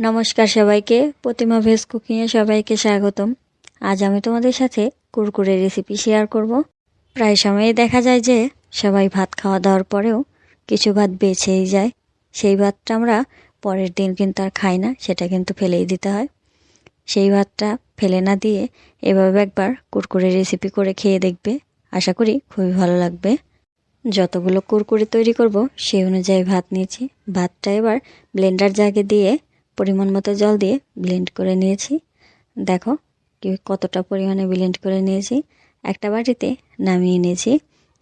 নমস্কার সবাইকে। প্রতিমা ভেজ কুকিংয়ে সবাইকে স্বাগতম। আজ আমি তোমাদের সাথে কুরকুরে রেসিপি শেয়ার করব। প্রায় সময়ই দেখা যায় যে, সবাই ভাত খাওয়া দাওয়ার পরেও কিছু ভাত বেঁচেই যায়। সেই ভাতটা আমরা পরের দিন কিন্তু আর খাই না, সেটা কিন্তু ফেলেই দিতে হয়। সেই ভাতটা ফেলে না দিয়ে এভাবে একবার কুরকুরে রেসিপি করে খেয়ে দেখবে। আশা করি খুবই ভালো লাগবে। যতগুলো কুরকুরে তৈরি করব, সেই অনুযায়ী ভাত নিয়েছি। ভাতটা এবার ব্লেন্ডার জাগে দিয়ে পরিমাণ মতো জল দিয়ে ব্লেন্ড করে নিয়েছি। দেখো কি কতটা পরিমাণে ব্লেন্ড করে নিয়েছি। একটা বাটিতে নামিয়ে নিয়েছি।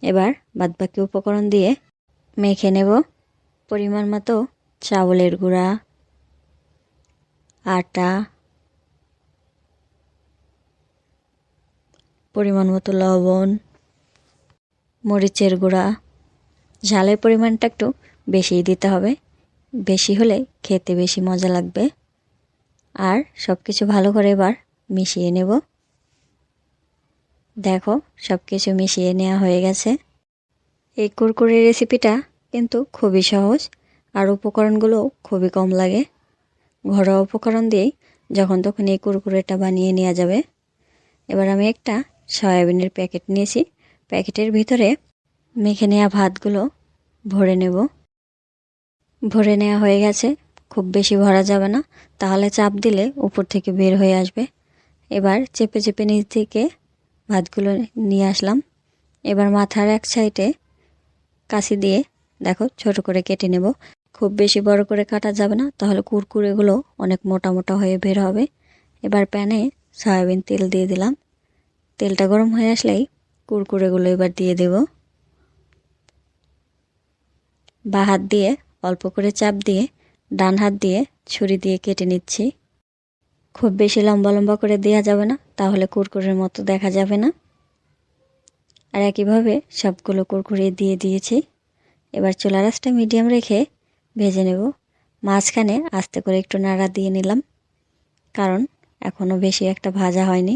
এবার বাদবাকি উপকরণ দিয়ে মেখে নেব পরিমাণ মতো চাউলের গুঁড়া, আটা, পরিমাণ মতো লবণ, মরিচের গুঁড়া। ঝালের পরিমাণটা একটু বেশিই দিতে হবে। বেশি হলে খেতে বেশি মজা লাগবে। আর সব কিছু ভালো করে এবার মিশিয়ে নেব। দেখো সব কিছু মিশিয়ে নেওয়া হয়ে গেছে। এই কুরকুরে রেসিপিটা কিন্তু খুবই সহজ আর উপকরণগুলো খুবই কম লাগে। ঘরোয়া উপকরণ দিয়েই যখন তখন এই কুরকুরেটা বানিয়ে নেওয়া যাবে। এবার আমি একটা সয়াবিনের প্যাকেট নিয়েছি। প্যাকেটের ভিতরে মেখে নেওয়া ভাতগুলো ভরে নেব। ভরে নেওয়া হয়ে গেছে। খুব বেশি ভরা যাবে না। তাহলে চাপ দিলে উপর থেকে বের হয়ে আসবে। এবার চেপে চেপে নিচ থেকে ভাতগুলো নিয়ে আসলাম। এবার মাথার এক সাইডে কাশি দিয়ে দেখো ছোট করে কেটে নেব। খুব বেশি বড় করে কাটা যাবে না। তাহলে কুরকুরেগুলো অনেক মোটা মোটা হয়ে বের হবে। এবার প্যানে সয়াবিন তেল দিয়ে দিলাম। তেলটা গরম হয়ে আসলেই কুরকুরেগুলো এবার দিয়ে দেব। বা হাত দিয়ে অল্প করে চাপ দিয়ে ডান হাত দিয়ে ছুরি দিয়ে কেটে নিচ্ছি। খুব বেশি লম্বা লম্বা করে দেওয়া যাবে না, তাহলে কুরকুরের মতো দেখা যাবে না। আর একইভাবে সবগুলো কুরকুরে দিয়ে দিয়েছি। এবার চুলা রাসটা মিডিয়াম রেখে ভেজে নেব। মাঝখানে আস্তে করে একটু নাড়া দিয়ে নিলাম, কারণ এখনও বেশি একটা ভাজা হয়নি।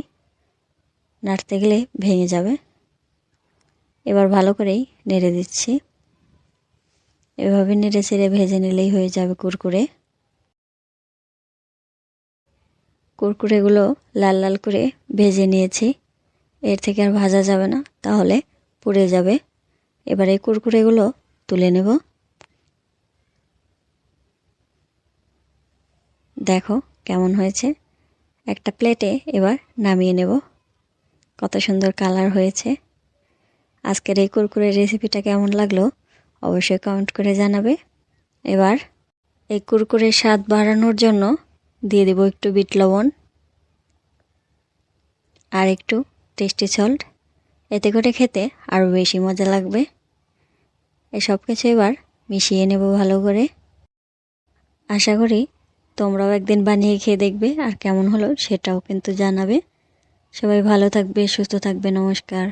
নাড়তে গেলে ভেঙে যাবে। এবার ভালো করেই নেড়ে দিচ্ছি। এভাবে নেড়ে ছেড়ে ভেজে নিলেই হয়ে যাবে কুরকুরে। কুরকুরেগুলো লাল লাল করে ভেজে নিয়েছি। এর থেকে আর ভাজা যাবে না, তাহলে পুড়ে যাবে। এবার এই কুরকুরেগুলো তুলে নেব। দেখো কেমন হয়েছে। একটা প্লেটে এবার নামিয়ে নেব। কত সুন্দর কালার হয়েছে। আজকের এই কুরকুরের রেসিপিটা কেমন লাগল অবশ্যই কমেন্ট করে জানাবে। এবার এই কুরকুরের স্বাদ বাড়ানোর জন্য দিয়ে দেব একটু বিট লবণ আর একটু টেস্টি সল্ট এতে করে খেতে আরও বেশি মজা লাগবে। এসব কিছু এবার মিশিয়ে নেব ভালো করে। আশা করি তোমরাও একদিন বানিয়ে খেয়ে দেখবে আর কেমন হলো সেটাও কিন্তু জানাবে। সবাই ভালো থাকবে, সুস্থ থাকবে, নমস্কার।